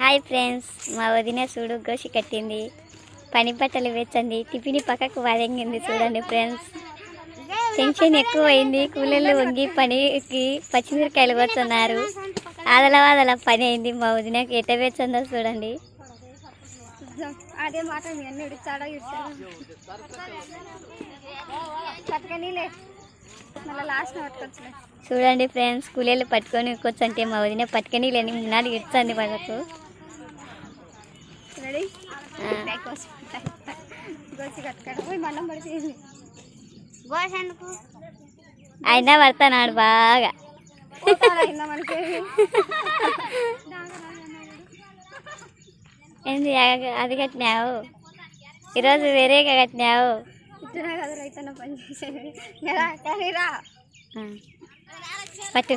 Hi friends మా వదిన చూడు గోసి కట్టింది. పని బట్టలు వెచ్చంది టిఫిన్ పక్కకు వదంగింది చూడండి ఫ్రెండ్స్. టెన్షన్ ఎక్కువైంది కూలీలు వంగి పనికి పచ్చిమిరకాయలు కొడుతున్నారు ఆదల వాదల పని అయింది మా వదినకి ఎట్ట వెచ్చందో చూడండి. అదే మాట ఇడిచాడా ఇడిచాడా చూడండి ఫ్రెండ్స్ కూలీలు పట్టుకొని కూర్చుంటే మా వదిన పట్టుకొని లేని వాళ్ళకు పడిపోయింది గోసి ఎందుకు? అయినా పడుతున్నాడు బాగా. మనకి? ఏంది అది కట్టినావు? ఈరోజు వేరేగా కట్టినావు? ఇట్లా కదా రైతన్న పని చేసేది. ఆ. పట్టు.